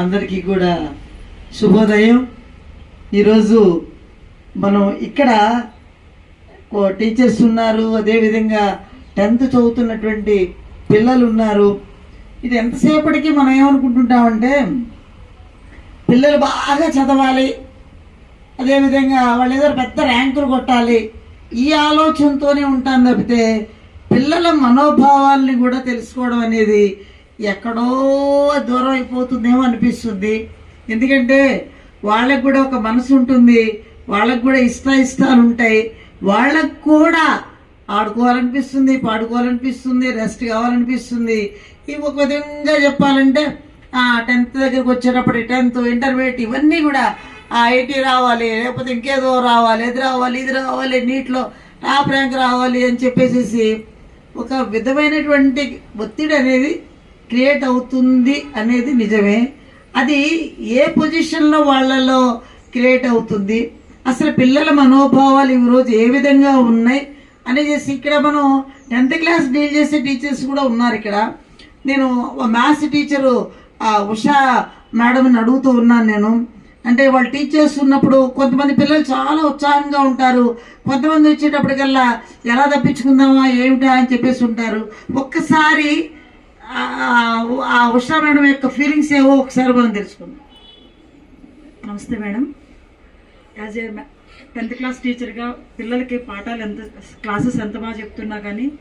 అందరికీ కూడా శుభోదయం. ఈరోజు మనం ఇక్కడ ఓ టీచర్స్ ఉన్నారు అదేవిధంగా టెన్త్ చదువుతున్నటువంటి పిల్లలు ఉన్నారు ఇది ఎంతసేపటికి మనం ఏమనుకుంటుంటామంటే పిల్లలు బాగా చదవాలి. అదేవిధంగా వాళ్ళు ఏదో పెద్ద ర్యాంకులు కొట్టాలి. ఈ ఆలోచనతోనే ఉంటాను తప్పితే పిల్లల మనోభావాల్ని కూడా తెలుసుకోవడం అనేది ఎక్కడో దూరం అయిపోతుందేమో అనిపిస్తుంది. ఎందుకంటే వాళ్ళకు కూడా ఒక మనసు ఉంటుంది వాళ్ళకు కూడా ఇష్ట ఇష్టాలు ఉంటాయి. వాళ్ళకు కూడా ఆడుకోవాలనిపిస్తుంది పాడుకోవాలనిపిస్తుంది రెస్ట్ కావాలనిపిస్తుంది. ఇవి ఒక విధంగా చెప్పాలంటే టెన్త్ దగ్గరికి వచ్చేటప్పుడు టెన్త్ ఇంటర్మీడియట్ ఇవన్నీ కూడా ఐటీ రావాలి లేకపోతే ఇంకేదో రావాలి ఇది రావాలి ఇది రావాలి నీటిలో టాప్ ర్యాంక్ రావాలి అని చెప్పేసేసి ఒక విధమైనటువంటి ఒత్తిడి అనేది క్రియేట్ అవుతుంది అనేది నిజమే. అది ఏ పొజిషన్లో వాళ్ళలో క్రియేట్ అవుతుంది? అసలు పిల్లల మనోభావాలు ఈ రోజు ఏ విధంగా ఉన్నాయి? అనేసి ఇక్కడ మనం టెన్త్ క్లాస్ డీల్ చేసే టీచర్స్ కూడా ఉన్నారు ఇక్కడ. నేను మ్యాథ్స్ టీచరు ఆ ఉషా మేడంని అడుగుతూ ఉన్నాను నేను. అంటే వాళ్ళు టీచర్స్ ఉన్నప్పుడు కొంతమంది పిల్లలు చాలా ఉత్సాహంగా ఉంటారు. కొంతమంది వచ్చేటప్పటికల్లా ఎలా తప్పించుకుందామా ఏమిటా అని చెప్పేసి ఉంటారు. ఒక్కసారి ఆ- ఉషా మేడం యొక్క ఫీలింగ్స్ ఏవో ఒకసారి మనం తెలుసుకుందాం. నమస్తే madam. As a tenth class టీచర్గా పిల్లలకి పాఠాలు ఎంత క్లాసెస్ ఎంత బాగా చెప్తున్నా కానీ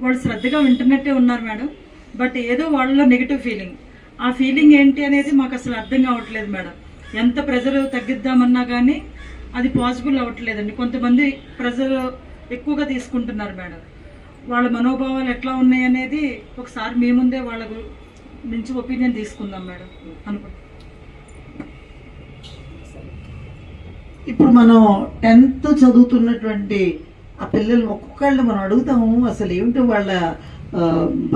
వాళ్ళు శ్రద్ధగా వింటున్నట్టే ఉన్నారు మేడం. బట్ ఏదో వాళ్ళలో నెగిటివ్ ఫీలింగ్ ఆ ఫీలింగ్ ఏంటి అనేది మాకు అసలు అర్థం కావట్లేదు మేడం. ఎంత ప్రెజర్ తగ్గిద్దామన్నా కానీ అది పాసిబుల్ అవ్వట్లేదండి. కొంతమంది ప్రెజర్ ఎక్కువగా తీసుకుంటున్నారు మేడం. వాళ్ళ మనోభావాలు ఎట్లా ఉన్నాయి అనేది ఒకసారి మీ ముందే వాళ్ళ నుంచి ఒపీనియన్ తీసుకుందాం మేడం. అనుకుంటున్నాను ఇప్పుడు మనం టెన్త్ చదువుతున్నటువంటి ఆ పిల్లలు ఒక్కొక్కళ్ళు మనం అడుగుతాము అసలు ఏమిటో వాళ్ళ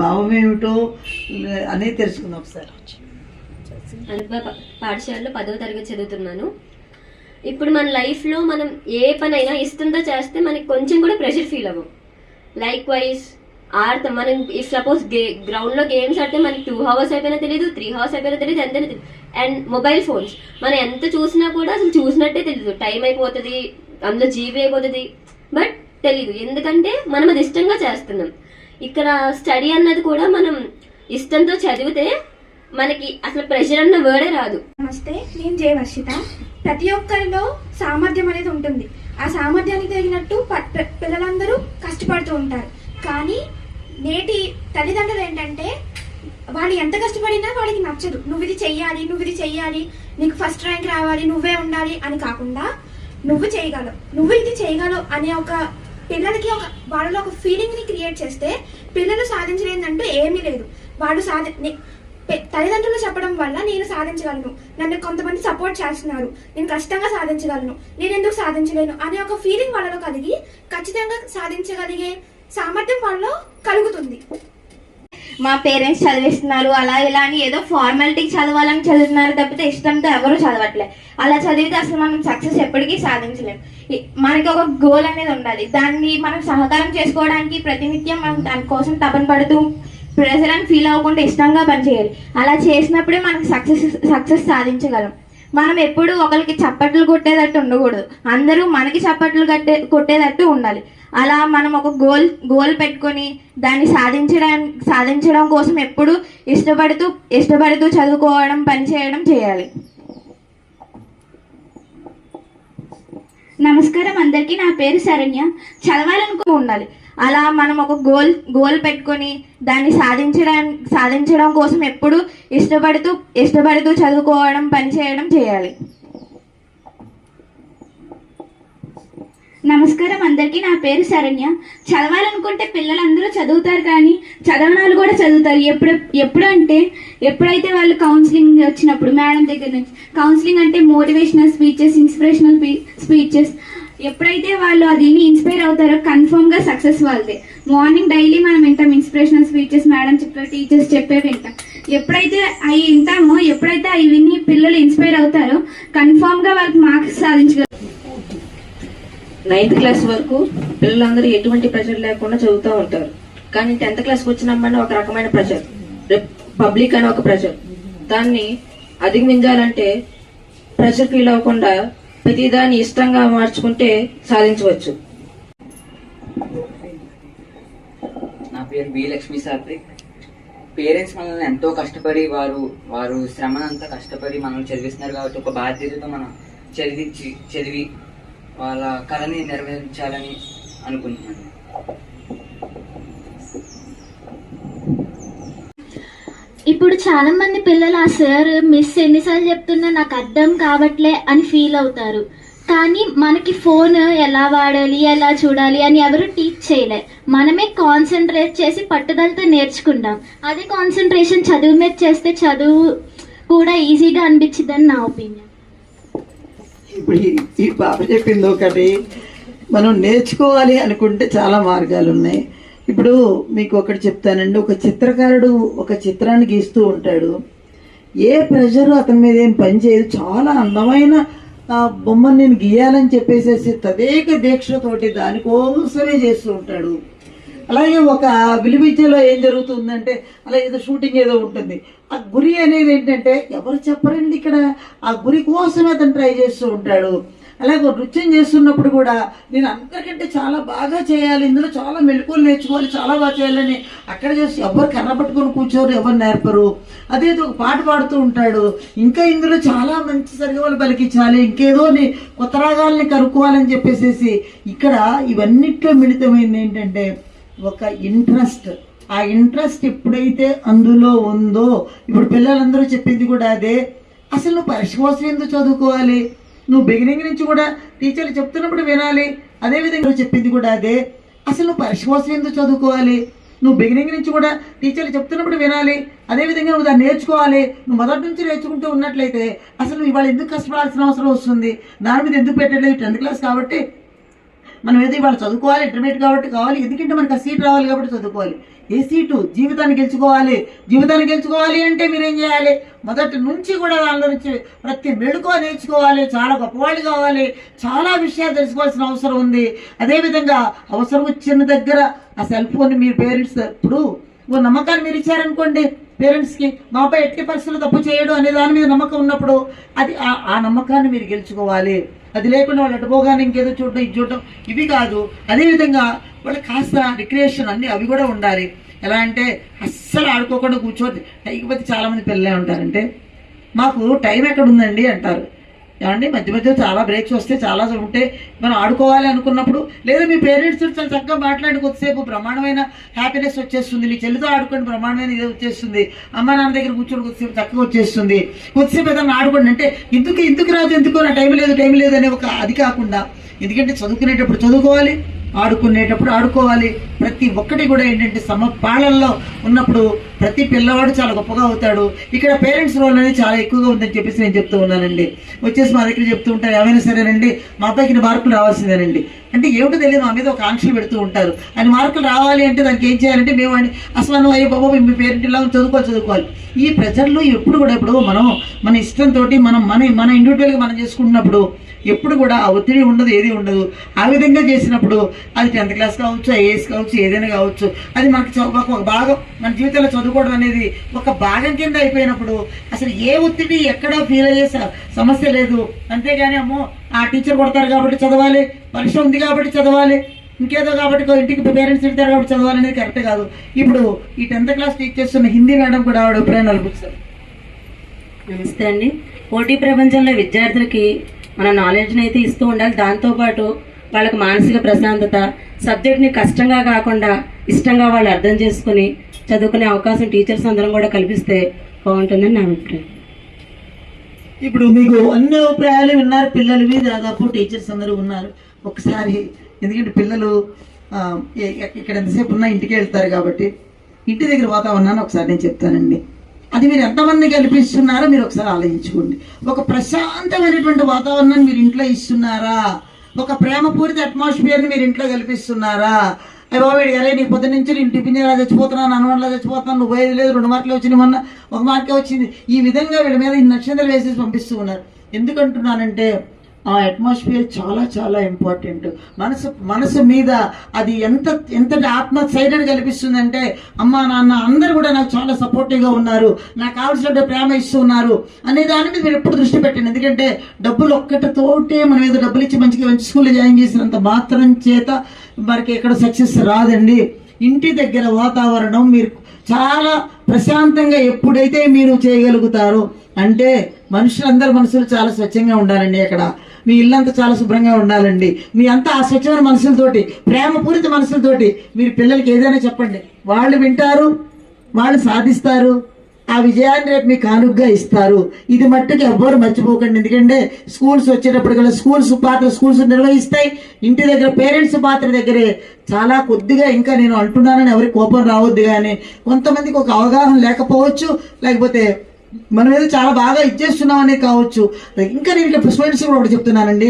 భావం ఏమిటో అనేది తెలుసుకుందాం ఒకసారి. పాఠశాలలో పదవ తరగతి చదువుతున్నాను. ఇప్పుడు మన లైఫ్లో మనం ఏ పనైనా ఇష్టంతో చేస్తే మనకి కొంచెం కూడా ప్రెషర్ ఫీల్ అవ్వం. లైక్ వైజ్ ఆడతాం మనం ఇఫ్ సపోజ్ గే గ్రౌండ్లో గేమ్స్ ఆడితే మనకి టూ అవర్స్ అయిపోయినా తెలియదు త్రీ అవర్స్ అయిపోయినా తెలియదు ఎంత తెలియదు అండ్ మొబైల్ ఫోన్స్ మనం ఎంత చూసినా కూడా అసలు చూసినట్టే తెలియదు టైం అయిపోతుంది అందులో జీబీ అయిపోతుంది. బట్ తెలీదు. ఎందుకంటే మనం అది ఇష్టంగా చేస్తున్నాం. ఇక్కడ స్టడీ అన్నది కూడా మనం ఇష్టంతో చదివితే మనకి అసలు ప్రెషర్ అన్న వర్డే రాదు. నమస్తే నేను జయ వర్షిత ప్రతి ఒక్కరిలో సామర్థ్యం అనేది ఉంటుంది. ఆ సామర్థ్యానికి తగినట్టు ప- పిల్లలందరూ కష్టపడుతూ ఉంటారు. కానీ నేటి తల్లిదండ్రులు ఏంటంటే వాళ్ళు ఎంత కష్టపడినా వాళ్ళకి నచ్చదు. నువ్వు ఇది చెయ్యాలి నువ్వు ఇది చెయ్యాలి నీకు ఫస్ట్ ర్యాంక్ రావాలి నువ్వే ఉండాలి అని కాకుండా నువ్వు చేయగలవు. నువ్వు ఇది చేయగలవు అనే ఒక పిల్లలకి ఒక వాళ్ళలో ఒక ఫీలింగ్ని క్రియేట్ చేస్తే పిల్లలు సాధించలేదంటూ ఏమీ లేదు. వాడు సాధి తల్లిదండ్రులు చెప్పడం వల్ల నేను సాధించగలను. నన్ను కొంతమంది సపోర్ట్ చేస్తున్నారు. నేను ఖచ్చితంగా సాధించగలను. నేను ఎందుకు సాధించలేను? అనే ఒక ఫీలింగ్ వాళ్ళలో కలిగి ఖచ్చితంగా సాధించగలిగే సామర్థ్యం వాళ్ళలో కలుగుతుంది. మా పేరెంట్స్ చదివిస్తున్నారు. అలా ఇలా అని ఏదో ఫార్మాలిటీకి చదవాలని చదువుతున్నారు తప్పితే ఇష్టంతో ఎవరు చదవట్లేదు అలా చదివితే అసలు మనం సక్సెస్ ఎప్పటికీ సాధించలేము మనకి ఒక గోల్ అనేది ఉండాలి. దాన్ని మనం సహకారం చేసుకోవడానికి ప్రతినిత్యం మనం దానికోసం తపన పడుతూ ప్రెజర్ అని ఫీల్ అవ్వకుండా ఇష్టంగా పనిచేయాలి అలా చేసినప్పుడే మనకి సక్సెస్ సక్సెస్ సాధించగలం. మనం ఎప్పుడు ఒకరికి చప్పట్లు కొట్టేటట్టు ఉండకూడదు. అందరూ మనకి చప్పట్లు కట్టే కొట్టేటట్టు ఉండాలి. అలా మనం ఒక గోల్ గోల్ పెట్టుకొని దాన్ని సాధించడం సాధించడం కోసం ఎప్పుడు ఇష్టపడుతూ ఇష్టపడుతూ చదువుకోవడం పని చేయడం చేయాలి. నమస్కారం అందరికీ. నా పేరు శరణ్య. చదవాలనుకో ఉండాలి. అలా మనం ఒక గోల్ గోల్ పెట్టుకొని దాన్ని సాధించడం సాధించడం కోసం ఎప్పుడు ఇష్టపడుతూ ఇష్టపడుతూ చదువుకోవడం పనిచేయడం చేయాలి. నమస్కారం అందరికీ. నా పేరు శరణ్య. చదవాలనుకుంటే పిల్లలందరూ చదువుతారు కానీ చదవనాలు కూడా చదువుతారు. ఎప్పుడు ఎప్పుడంటే ఎప్పుడైతే వాళ్ళు కౌన్సిలింగ్ వచ్చినప్పుడు మేడం దగ్గర నుంచి. కౌన్సిలింగ్ అంటే మోటివేషనల్ స్పీచెస్ ఇన్స్పిరేషనల్ స్పీచెస్ ఎప్పుడైతే వాళ్ళు అది ఇన్స్పైర్ అవుతారో కన్ఫర్మ్గా సక్సెస్ వాళ్ళదే. మార్నింగ్ డైలీ మనం వింటాం ఇన్స్పిరేషనల్ స్పీచెస్ మేడం చెప్పే టీచర్స్ చెప్పే వింటాం. ఎప్పుడైతే అవి వింటామో ఎప్పుడైతే అవి విని పిల్లలు ఇన్స్పైర్ అవుతారో కన్ఫర్మ్గా వాళ్ళకి మార్క్స్ సాధించగలరు నైన్త్ క్లాస్ వరకు పిల్లలందరూ ఎటువంటి ప్రెషర్ లేకుండా చదువుతూ ఉంటారు. కానీ టెన్త్ క్లాస్కి వచ్చినప్పుడు ఒక రకమైన ప్రెషర్ పబ్లిక్ అని ఒక ప్రెషర్ దాన్ని అధిగమించాలంటే ప్రెషర్ ఫీల్ అవ్వకుండా ప్రతిదాన్ని ఇష్టంగా మార్చుకుంటే సాధించవచ్చు. నా పేరు బి లక్ష్మీ సాత్విక్. పేరెంట్స్ మనల్ని ఎంతో కష్టపడి వారు వారు శ్రమనంతా కష్టపడి మనల్ని చదివిస్తున్నారు కాబట్టి ఒక బాధ్యతతో మనం చదివించి చదివి వాళ్ళ కళని నెరవేర్చాలని అనుకుంటున్నాను. ఇప్పుడు చాలా మంది పిల్లలు ఆ సార్ మిస్ ఎన్నిసార్లు చెప్తున్నా నాకు అర్థం కావట్లే అని ఫీల్ అవుతారు. కానీ మనకి ఫోన్ ఎలా వాడాలి ఎలా చూడాలి అని ఎవరు టీచ్ చేయలే. మనమే కాన్సన్ట్రేట్ చేసి పట్టుదలతో నేర్చుకుంటాం. అదే కాన్సన్ట్రేషన్ చదువు మీద చేస్తే చదువు కూడా ఈజీగా అనిపించిందని నా ఒపీనియన్ ఇప్పుడు ఈ- ఈ పాప చెప్పింది ఒకటి మనం నేర్చుకోవాలి అనుకుంటే చాలా మార్గాలు ఉన్నాయి ఇప్పుడు మీకు ఒకటి చెప్తానండి. ఒక చిత్రకారుడు ఒక చిత్రాన్ని గీస్తూ ఉంటాడు. ఏ ప్రెషర్ అతని మీద ఏం పని చేయదు. చాలా అందమైన ఆ బొమ్మను నేను గీయాలని చెప్పేసేసి తదేక దీక్షతోటి దానికోసమే చేస్తూ ఉంటాడు. అలాగే ఒక విలువిద్యలో ఏం జరుగుతుందంటే అలా ఏదో షూటింగ్ ఏదో ఉంటుంది. ఆ గురి అనేది ఏంటంటే ఎవరు చెప్పరండి ఇక్కడ? ఆ గురి కోసమే అతను ట్రై చేస్తూ ఉంటాడు. అలాగే నృత్యం చేస్తున్నప్పుడు కూడా నేను అందరికంటే చాలా బాగా చేయాలి ఇందులో చాలా మెలకువలు నేర్చుకోవాలి చాలా బాగా చేయాలని అక్కడ చేసి ఎవరు కర్ర పట్టుకొని కూర్చోరు ఎవరు నేర్పరు. అదే ఒక పాట పాడుతూ ఉంటాడు. ఇంకా ఇందులో చాలా మంచి సరిగమలు పలికించాలి ఇంకేదో కొత్త రాగాల్ని కనుక్కోవాలని చెప్పేసేసి ఇక్కడ ఇవన్నిట్లో మిళితమైంది ఏంటంటే ఒక ఇంట్రెస్ట్. ఆ ఇంట్రెస్ట్ ఎప్పుడైతే అందులో ఉందో ఇప్పుడు పిల్లలందరూ చెప్పింది కూడా అదే. అసలు నువ్వు పరీక్ష కోసం ఎందుకు చదువుకోవాలి? నువ్వు బిగినింగ్ నుంచి కూడా టీచర్లు చెప్తున్నప్పుడు వినాలి. అదేవిధంగా చెప్పింది కూడా అదే. అసలు నువ్వు పరీక్ష కోసం ఎందుకు చదువుకోవాలి? నువ్వు బిగినింగ్ నుంచి కూడా టీచర్లు చెప్తున్నప్పుడు వినాలి. అదేవిధంగా నువ్వు దాన్ని నేర్చుకోవాలి. నువ్వు మొదటి నుంచి నేర్చుకుంటూ ఉన్నట్లయితే అసలు ఇవాళ ఎందుకు కష్టపడాల్సిన అవసరం వస్తుంది? దాని మీద ఎందుకు పెట్టలేదు టెన్త్ క్లాస్ కాబట్టి మనం ఏదో ఇవాళ చదువుకోవాలి ఇంటర్మీడియట్ కాబట్టి కావాలి ఎందుకంటే మనకు ఆ సీట్ రావాలి కాబట్టి చదువుకోవాలి. ఏ సీటు జీవితాన్ని గెలుచుకోవాలి. జీవితాన్ని గెలుచుకోవాలి అంటే మీరేం చేయాలి? మొదటి నుంచి కూడా దానిలో నుంచి ప్రతి మెడుకో నేర్చుకోవాలి. చాలా గొప్పవాళ్ళు కావాలి. చాలా విషయాలు తెలుసుకోవాల్సిన అవసరం ఉంది. అదేవిధంగా అవసరం వచ్చిన దగ్గర ఆ సెల్ ఫోన్ మీరు పేరెంట్స్ ఇప్పుడు ఓ నమ్మకాన్ని మీరు ఇచ్చారనుకోండి పేరెంట్స్కి మా అబ్బాయి ఎట్టి పరిస్థితులు తప్పు చేయడు అనే దాని మీద నమ్మకం ఉన్నప్పుడు అది ఆ- ఆ నమ్మకాన్ని మీరు గెలుచుకోవాలి. అది లేకుండా వాళ్ళు అటుపోగానే ఇంకేదో చూడటం ఇది చూడటం ఇవి కాదు. అదేవిధంగా వాళ్ళకి కాస్త రిక్రియేషన్ అన్నీ అవి కూడా ఉండాలి. ఎలా అంటే అస్సలు ఆడుకోకుండా కూర్చోద్ది పోతే చాలామంది పిల్లలే ఉంటారంటే మాకు టైం ఎక్కడ ఉందండి అంటారు. ఏమండి? మధ్య మధ్య చాలా బ్రేక్స్ వస్తే చాలా ఉంటే మనం ఆడుకోవాలి అనుకున్నప్పుడు లేదా మీ పేరెంట్స్ చాలా చక్కగా మాట్లాడి కొద్దిసేపు బ్రహ్మాండమైన హ్యాపీనెస్ వచ్చేస్తుంది. మీ చెల్లితో ఆడుకోండి బ్రహ్మాండమైన ఇది వచ్చేస్తుంది. అమ్మ నాన్న దగ్గర కూర్చొని కొద్దిసేపు చక్కగా వచ్చేస్తుంది. కొద్దిసేపు ఏదైనా ఆడుకోండి అంటే ఇందుకు ఇందుకు రాదు ఎందుకు నా టైం లేదు టైం లేదు అనే ఒక అది కాకుండా ఎందుకంటే చదువుకునేటప్పుడు చదువుకోవాలి ఆడుకునేటప్పుడు ఆడుకోవాలి. ప్రతి ఒక్కటి కూడా ఏంటంటే సమపాళల్లో ఉన్నప్పుడు ప్రతి పిల్లవాడు చాలా గొప్పగా అవుతాడు. ఇక్కడ పేరెంట్స్ రోల్ అనేది చాలా ఎక్కువగా ఉందని చెప్పేసి నేను చెప్తూ ఉన్నానండి. వచ్చేసి మా దగ్గర చెప్తూ ఉంటారు ఏమైనా సరేనండి మా అబ్బాయికి మార్కులు రావాల్సిందేనండి. అంటే ఏమిటో తెలియదు మా మీద ఒక ఆంక్షలు పెడుతూ ఉంటారు. ఆయన మార్కులు రావాలి అంటే దానికి ఏం చేయాలంటే మేము అని అసలు నువ్వు అయ్యో బాబు మీ పేరెంట్ ఇలా చదువుకోవాలి చదువుకోవాలి. ఈ ప్రజల్లో ఎప్పుడు కూడా ఇప్పుడు మనం మన ఇష్టంతో మనం మన మన ఇండివిజువల్గా మనం చేసుకుంటున్నప్పుడు ఎప్పుడు కూడా ఆ ఒత్తిడి ఉండదు ఏది ఉండదు. ఆ విధంగా చేసినప్పుడు అది టెన్త్ క్లాస్ కావచ్చు ఐఏఎస్ కావచ్చు ఏదైనా కావచ్చు అది మనకు చ- ఒక మన జీవితంలో చదువుకోవడం అనేది ఒక భాగం కింద అయిపోయినప్పుడు అసలు ఏ ఒత్తిడి ఎక్కడ ఫీల్ అయ్యే సమస్య లేదు. అంతేగాని అమ్మో ఆ టీచర్ కొడతారు కాబట్టి చదవాలి పరీక్ష ఉంది కాబట్టి చదవాలి ఇంకేదో కాబట్టి ఇంటికి పేరెంట్స్ తిడతారు కాబట్టి చదవాలి అనేది కరెక్ట్ కాదు. ఇప్పుడు ఈ టెన్త్ క్లాస్ టీచ్ చేస్తున్న హిందీ మేడం కూడా ఆవిడ ఎప్పుడైనా నలుపుతారు నమస్తే అండి. పోటీ ప్రపంచంలో విద్యార్థులకి మన నాలెడ్జ్ని అయితే ఇస్తూ ఉండాలి. దాంతోపాటు వాళ్ళకి మానసిక ప్రశాంతత సబ్జెక్ట్ని కష్టంగా కాకుండా ఇష్టంగా వాళ్ళు అర్థం చేసుకుని చదువుకునే అవకాశం టీచర్స్ అందరం కూడా కల్పిస్తే బాగుంటుందని నా అభిప్రాయం. ఇప్పుడు మీకు అన్ని అభిప్రాయాలు విన్నారు పిల్లలవి దాదాపు టీచర్స్ అందరూ ఉన్నారు. ఒకసారి ఎందుకంటే పిల్లలు ఇక్కడ ఎంతసేపు ఉన్నా ఇంటికి వెళ్తారు కాబట్టి ఇంటి దగ్గర వాతావరణాన్ని ఒకసారి నేను చెప్తానండి. అది మీరు ఎంతమంది కల్పిస్తున్నారో మీరు ఒకసారి ఆలోచించుకోండి. ఒక ప్రశాంతమైనటువంటి వాతావరణాన్ని మీరు ఇంట్లో ఇస్తున్నారా? ఒక ప్రేమపూరిత అట్మాస్ఫియర్ని మీరు ఇంట్లో కల్పిస్తున్నారా? అయ్యి బాబు అరే నీ పొద్దు నుంచి నేను టిఫిన్ ఇలా చచ్చిపోతున్నాను అనువన్లా చచ్చిపోతున్నాను నువ్వు పోయేది లేదు రెండు మార్కులు వచ్చినాయి మొన్న ఒక మార్కే వచ్చింది. ఈ విధంగా వీళ్ళ మీద ఈ నక్షత్రాలు వేసేసి పంపిస్తూ ఉన్నారు. ఎందుకంటున్నానంటే ఆ అట్మాస్ఫియర్ చాలా చాలా ఇంపార్టెంట్ మనసు మనసు మీద అది ఎంత ఎంతటి ఆత్మస్థైర్యాన్ని కల్పిస్తుందంటే అమ్మా నాన్న అందరూ కూడా నాకు చాలా సపోర్టివ్గా ఉన్నారు. నాకు కావాల్సిన ప్రేమ ఇస్తూ ఉన్నారు. అనే దాని మీద మీరు ఎప్పుడు దృష్టి పెట్టండి. ఎందుకంటే డబ్బులు ఒక్కటితోటే మనం ఏదో డబ్బులు ఇచ్చి మంచిగా మంచి స్కూల్లో జాయిన్ చేసినంత మాత్రం చేత మనకి ఎక్కడ సక్సెస్ రాదండి. ఇంటి దగ్గర వాతావరణం మీరు చాలా ప్రశాంతంగా ఎప్పుడైతే మీరు చేయగలుగుతారో అంటే మనుషులందరి మనసులు చాలా స్వచ్ఛంగా ఉండాలండి అక్కడ. మీ ఇల్లంతా చాలా శుభ్రంగా ఉండాలండి. మీ అంతా ఆ స్వచ్ఛమైన మనసులతోటి ప్రేమపూరిత మనసులతోటి మీరు పిల్లలకి ఏదైనా చెప్పండి. వాళ్ళు వింటారు వాళ్ళు సాధిస్తారు ఆ విజయాన్ని రేపు మీకు కానుగ్గా ఇస్తారు. ఇది మట్టుకు ఎవ్వరు మర్చిపోకండి. ఎందుకంటే స్కూల్స్ వచ్చేటప్పటికల్లా స్కూల్స్ పాత్ర స్కూల్స్ నిర్వహిస్తాయి. ఇంటి దగ్గర పేరెంట్స్ పాత్ర దగ్గరే చాలా కొద్దిగా ఇంకా నేను అంటున్నానని ఎవరికి కోపం రావద్దు కానీ కొంతమందికి ఒక అవగాహన లేకపోవచ్చు. లేకపోతే మనం ఏదో చాలా బాగా ఇచ్చేస్తున్నాం అనే కావచ్చు ఇంకా నేను ఇక్కడ స్టూడెంట్స్ కూడా ఒకటి చెప్తున్నానండి.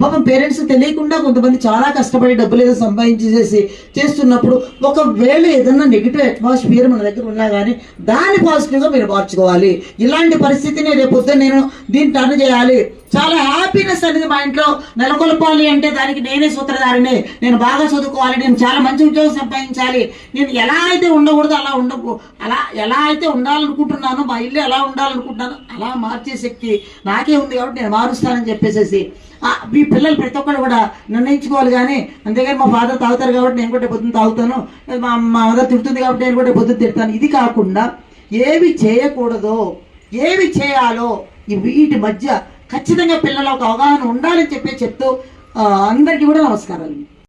పాపం పేరెంట్స్ తెలియకుండా కొంతమంది చాలా కష్టపడి డబ్బులు ఏదో సంపాదించేసి చేస్తున్నప్పుడు ఒకవేళ ఏదన్నా నెగిటివ్ అట్మాస్ఫియర్ మన దగ్గర ఉన్నా కానీ దాన్ని పాజిటివ్గా మీరు మార్చుకోవాలి. ఇలాంటి పరిస్థితిని రేపు నేను దీన్ని టర్న్ చేయాలి. చాలా హ్యాపీనెస్ అనేది మా ఇంట్లో నెలకొల్పాలి అంటే దానికి నేనే సూత్రధారిని నేను బాగా చదువుకోవాలి నేను చాలా మంచి ఉద్యోగం సంపాదించాలి. నేను ఎలా అయితే ఉండకూడదు అలా ఉండ అలా ఎలా అయితే ఉండాలనుకుంటున్నాను మా ఇల్లు ఎలా ఉండాలనుకుంటున్నాను అలా మార్చే శక్తి నాకే ఉంది కాబట్టి నేను మారుస్తానని చెప్పేసేసి. మీ పిల్లలు ప్రతి ఒక్కరు కూడా నిర్ణయించుకోవాలి కానీ అంతేగాని మా ఫాదర్ తాగుతారు కాబట్టి నేను కూడా పొద్దున్న తాగుతాను. మా మా మదర్ తిడుతుంది కాబట్టి నేను కూడా పొద్దున్న తిడతాను. ఇది కాకుండా ఏవి చేయకూడదో ఏవి చేయాలో ఈ వీటి మధ్య ఖచ్చితంగా పిల్లల ఒక అవగాహన ఉండాలని చెప్పి చెప్తూ అందరికీ కూడా నమస్కారాలు